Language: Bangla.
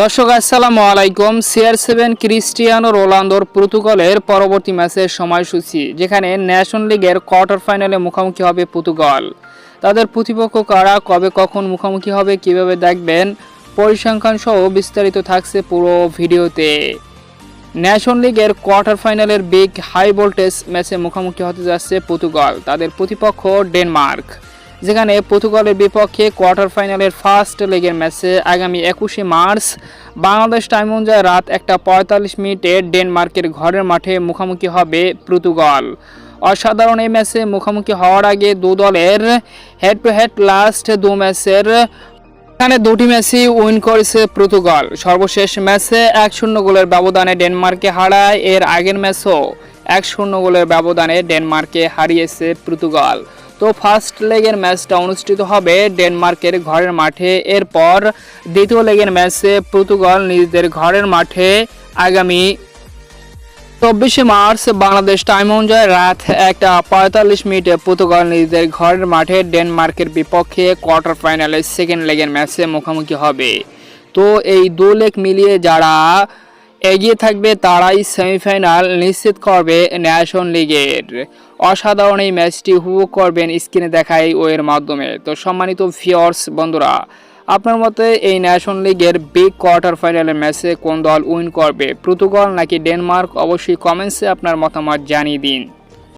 দর্শক, আসসালামু আলাইকুম। সিআর সেভেন ক্রিস্টিয়ানো রোনালদোর পর্তুগালের পরবর্তী ম্যাচের সময়সূচি, যেখানে ন্যাশনাল লিগের কোয়ার্টার ফাইনালে মুখোমুখি হবে পর্তুগাল। তাদের প্রতিপক্ষ কারা, কবে, কখন মুখোমুখি হবে, কীভাবে দেখবেন পরিসংখ্যান সহ বিস্তারিত থাকছে পুরো ভিডিওতে। ন্যাশনাল লিগের কোয়ার্টার ফাইনালের বিগ হাই ভোল্টেজ ম্যাচে মুখোমুখি হতে যাচ্ছে পর্তুগাল, তাদের প্রতিপক্ষ ডেনমার্ক। যেখানে পর্তুগালের বিপক্ষে কোয়ার্টার ফাইনালের ফার্স্ট লেগের ম্যাচে আগামী একুশে মার্চ বাংলাদেশ টাইম অনুযায়ী রাত একটা পঁয়তাল্লিশ মিনিটে ডেনমার্কের ঘরের মাঠে মুখোমুখি হবে পর্তুগাল। অসাধারণ এই ম্যাচে মুখোমুখি হওয়ার আগে দু দলের হেড টু হেড লাস্ট দু ম্যাচের এখানে দুটি ম্যাচই উইন করেছে পর্তুগাল। সর্বশেষ ম্যাচে এক শূন্য গোলের ব্যবধানে ডেনমার্ককে হারায় এর আগের ম্যাচও এক শূন্য গোলের ব্যবধানে ডেনমার্ককে হারিয়েছে পর্তুগাল। তো ফার্স্ট লেগের ম্যাচটা অনুষ্ঠিত হবে ডেনমার্কের ঘরের মাঠে। এরপর দ্বিতীয় লেগের ম্যাচে পর্তুগাল নিজেদের ঘরের মাঠে আগামী চব্বিশে মার্চ বাংলাদেশ টাইম অনুযায়ী রাত একটা পঁয়তাল্লিশ মিনিটে পর্তুগাল নিজেদের ঘরের মাঠে ডেনমার্কের বিপক্ষে কোয়ার্টার ফাইনালে সেকেন্ড লেগের ম্যাচে মুখোমুখি হবে। তো এই দু লেগ মিলিয়ে যারা এগিয়ে থাকবে তারাই সেমিফাইনাল নিশ্চিত করবে ন্যাশন লিগের। অসাধারণ এই ম্যাচটি উপভোগ করবেন স্ক্রিনে দেখা এই ওয়ের মাধ্যমে। তো সম্মানিত ফিয়র্স বন্ধুরা, আপনার মতে এই ন্যাশন লিগের বিগ কোয়ার্টার ফাইনালের ম্যাচে কোন দল উইন করবে? পর্তুগাল নাকি ডেনমার্ক? অবশ্যই কমেন্টসে আপনার মতামত জানিয়ে দিন।